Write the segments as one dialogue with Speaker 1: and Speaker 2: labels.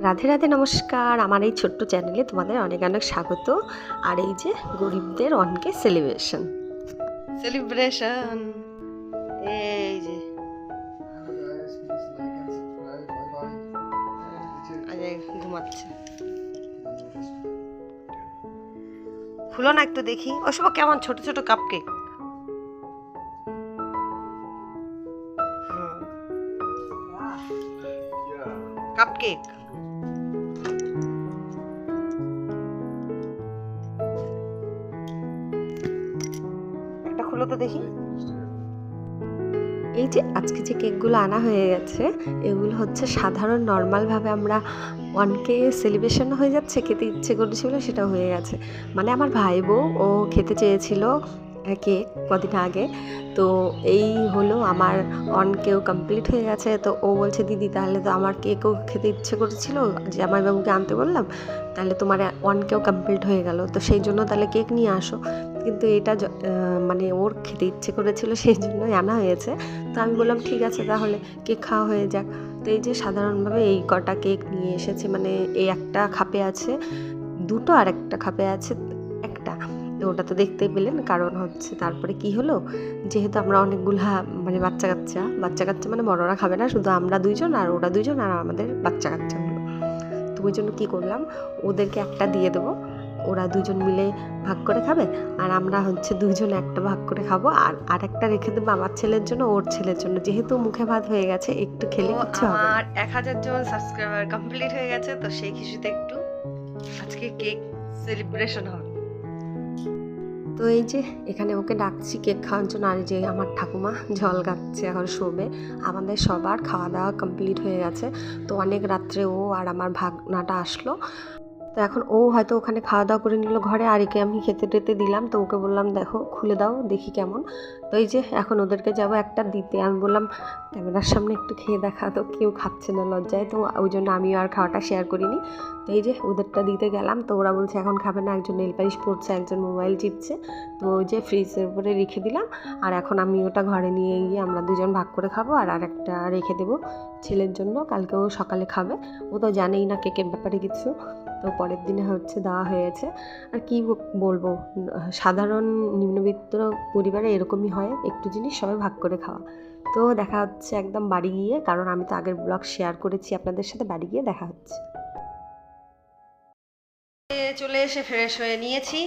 Speaker 1: রাধে রাধে, নমস্কার। আমার এই ছোট্ট চ্যানেলে তোমাদের অনেক অনেক স্বাগত। আর এই যে গরিবদের অনকে সেলিব্রেশন সেলিব্রেশন এই যে। ঘুমাচ্ছে। খুলো না একটু দেখি। ওসব কেমন? ছোট ছোট কাপ একটা খুলো তো দেখি। এই যে আজকে যে কেকগুলো আনা হয়ে গেছে এগুলো হচ্ছে সাধারণ নর্মালভাবে আমরা ওয়ানকে সেলিব্রেশন হয়ে যাচ্ছে খেতে ইচ্ছে করেছিল সেটা হয়ে গেছে। মানে আমার ভাই বউ ও খেতে চেয়েছিল কেক কদিন আগে। তো এই হলো আমার অন কেউ কমপ্লিট হয়ে গেছে, তো ও বলছে, দিদি, তাহলে তো আমার কেকও খেতে ইচ্ছে করেছিল জামাইবাবুকে আনতে বললাম, তাহলে তোমার ওয়ান কেউ কমপ্লিট হয়ে গেল, তো সেই জন্য তাহলে কেক নিয়ে আসো। কিন্তু এটা মানে ওর খেতে ইচ্ছে করেছিল, সেই জন্যই আনা হয়েছে। তো আমি বললাম, ঠিক আছে, তাহলে কেক খাওয়া হয়ে যাক। তো এই যে সাধারণভাবে এই কটা কেক নিয়ে এসেছে মানে এই একটা খাপে আছে, দুটো আর একটা খাপে আছে তো ওটা তো দেখতেই পেলেন। কারণ হচ্ছে তারপরে কি হলো? যেহেতু আমরা অনেকগুলা মানে বাচ্চা কাচ্চা বাচ্চা কাচ্চা মানে বড়রা খাবে না শুধু আমরা দুইজন আর ওরা দুইজন আর আমাদের বাচ্চা কাচ্চাগুলো তো ওই জন্য কী করলাম? ওদেরকে একটা দিয়ে দেবো। ওরা দুজন মিলে ভাগ করে খাবে আর আমরা হচ্ছে দুজন একটা ভাগ করে খাব। আর আরেকটা রেখে দেবো আমার ছেলের জন্য ওর ছেলের জন্য। যেহেতু মুখে ভাত হয়ে গেছে একটু খেলে হবে না।
Speaker 2: এক হাজার জন সাবস্ক্রাইবার কমপ্লিট হয়ে গেছে তো সেই কিছুতে একটু আজকে কেক সেলিব্রেশন হবে।
Speaker 1: তো এই যে এখানে ওকে ডাকছি কেক খাওয়ার জন্য, আর যে আমার ঠাকুমা জল গাচ্ছে, এখন শোবে। আমাদের সবার খাওয়া দাওয়া কমপ্লিট হয়ে গেছে। তো অনেক রাত্রে ও আর আমার ভাগনাটা আসলো। তো এখন ও হয়তো ওখানে খাওয়া দাওয়া করে নিল ঘরে। আর একে আমি খেতে টেতে দিলাম, তো ওকে বললাম, দেখো, খুলে দাও, দেখি কেমন। তো এই যে এখন ওদেরকে যাব একটা দিতে। আমি বললাম, ক্যামেরার সামনে একটু খেয়ে দেখা, তো কেউ খাচ্ছে না লজ্জায়। তো ওই জন্য আমিও আর খাওয়াটা শেয়ার করিনি। তো এই যে ওদেরটা দিতে গেলাম, তো ওরা বলছে, এখন খাবে না, একজন নেল পালিশ পড়ছে একজন মোবাইল চিপছে। তো ওই যে ফ্রিজের উপরে রেখে দিলাম, আর এখন আমি ওটা ঘরে নিয়ে গিয়ে আমরা দুজন ভাগ করে খাব, আর আরেকটা রেখে দেবো ছেলের জন্য, কালকে ও সকালে খাবে। ও তো জানেই না কেকের ব্যাপারে কিছু। তো পরের দিনে হচ্ছে দেওয়া হয়েছে। আর কি বলব? সাধারণ নিম্নবিত্ত পরিবারে এরকমই হয়। একটু জিনিস সবাই ভাগ করে খাওয়া। তো দেখা হচ্ছে একদম বাড়ি গিয়ে, কারণ আমি তো আগের ব্লগ শেয়ার করেছি, আপনাদের সাথে বাড়ি গিয়ে দেখা হচ্ছে।
Speaker 2: চলে এসে ফ্রেশ হয়ে নিয়েছি।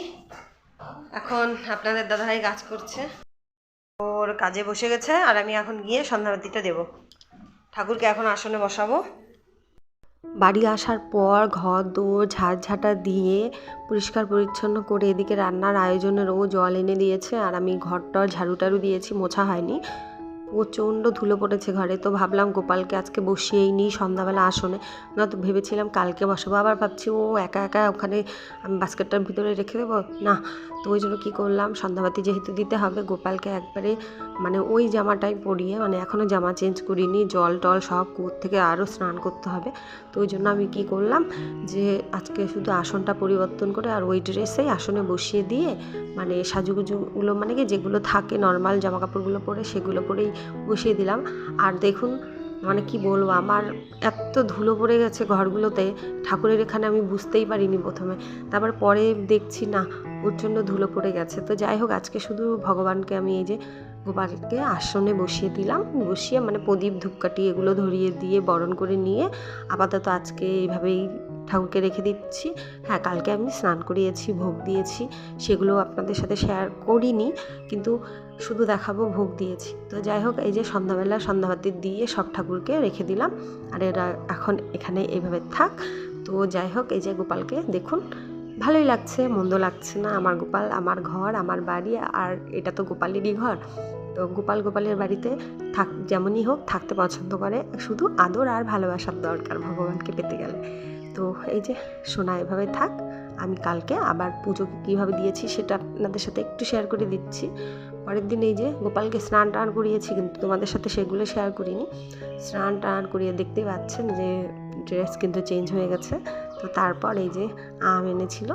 Speaker 2: এখন আপনাদের দাদাভাই কাজ করছে। ওর কাজে বসে গেছে, আর আমি এখন গিয়ে সন্ধ্যাবাতিটা দেবো। ঠাকুরকে এখন আসনে বসাবো।
Speaker 1: বাড়ি আসার পর ঘর দৌড় ঝাঁটঝাঁটা দিয়ে পরিষ্কার পরিচ্ছন্ন করে এদিকে রান্নার আয়োজনেরও জল এনে দিয়েছে আর আমি ঘরটার ঝাড়ু টাড়ু দিয়েছি, মোছা হয়নি। প্রচণ্ড ধুলো পড়েছে ঘরে। তো ভাবলাম গোপালকে আজকে বসিয়েই নিই, সন্ধ্যাবেলা আসনে। না, তো ভেবেছিলাম কালকে বসাবো। আবার ভাবছি, ও একা একা ওখানে আমি বাস্কেটটার ভিতরে রেখে দেবো? না, তো ওই জন্য কী করলাম, সন্ধ্যাবাতি যেহেতু দিতে হবে, গোপালকে একবারে মানে ওই জামাটাই পরিয়ে মানে এখনও জামা চেঞ্জ করিনি, জল টল সব কুয়োর থেকে আরও স্নান করতে হবে। তো ওই জন্য আমি কী করলাম যে, আজকে শুধু আসনটা পরিবর্তন করে আর ওই ড্রেসেই আসনে বসিয়ে দিয়ে মানে সাজুগুজুগুলো মানে কি যেগুলো থাকে, নর্মাল জামা কাপড়গুলো পরে সেগুলো পরেই বসিয়ে দিলাম। আর দেখুন মানে কি বলব, আমার এত ধুলো পড়ে গেছে ঘরগুলোতে, ঠাকুরের এখানে আমি বুঝতেই পারিনি প্রথমে। তারপর পরে দেখছি, না, প্রচণ্ড ধুলো পড়ে গেছে। তো যাই হোক, আজকে শুধু ভগবানকে আমি এই যে গোপালকে আসনে বসিয়ে দিলাম। বসিয়ে মানে প্রদীপ ধূপকাঠি এগুলো ধরিয়ে দিয়ে, বরণ করে নিয়ে আপাতত আজকে এইভাবেই ঠাকুরকে রেখে দিচ্ছি। হ্যাঁ কালকে আমি স্নান করিয়েছি, ভোগ দিয়েছি, সেগুলো আপনাদের সাথে শেয়ার করিনি, কিন্তু শুধু দেখাবো, ভোগ দিয়েছি। তো যাই হোক, এই যে সন্ধ্যাবেলা সন্ধ্যাবাতি দিয়ে সব ঠাকুরকে রেখে দিলাম, আর এরা এখন এখানে এইভাবে থাক। তো যাই হোক, এই যে গোপালকে দেখুন, ভালোই লাগছে, মন্দ লাগছে না। আমার গোপাল, আমার ঘর, আমার বাড়ি, আর এটা তো গোপালেরই ঘর। তো গোপাল গোপালের বাড়িতে থাক, যেমনই হোক, থাকতে পছন্দ করে। শুধু আদর আর ভালোবাসার দরকার ভগবানকে পেতে গেলে। তো এই যে সোনা এভাবে থাক, আমি কালকে আবার পুজো কীভাবে দিয়েছি সেটা আপনাদের সাথে একটু শেয়ার করে দিচ্ছি। পরের দিন এই যে গোপালকে স্নান টান করিয়েছি, কিন্তু তোমাদের সাথে সেগুলো শেয়ার করিনি। স্নান টান করিয়ে দেখতেই পাচ্ছেন যে ড্রেস কিন্তু চেঞ্জ হয়ে গেছে। তো তারপর এই যে আম এনেছিল,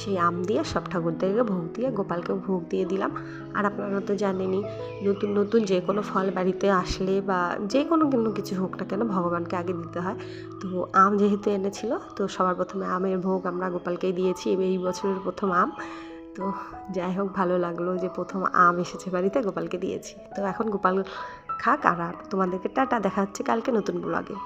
Speaker 1: সেই আম দিয়ে সব ঠাকুরদেরকে ভোগ দিয়ে, গোপালকে ভোগ দিয়ে দিলাম। আর আপনারা তো জানেনই, নতুন নতুন যে কোনো ফল বাড়িতে আসলে বা যে কোনো কোনো কিছু হোক না কেন ভগবানকে আগে দিতে হয়। তো আম যেহেতু এনেছিল, তো সবার প্রথমে আমের ভোগ আমরা গোপালকেই দিয়েছি, এই বছরের প্রথম আম। তো যাই হোক, ভালো লাগল যে প্রথম আম এসেছে বাড়িতে, গোপালকে দিয়েছি। তো এখন গোপাল খাক, আর তোমাদেরকে টাটা, দেখা হচ্ছে কালকে নতুন ব্লগে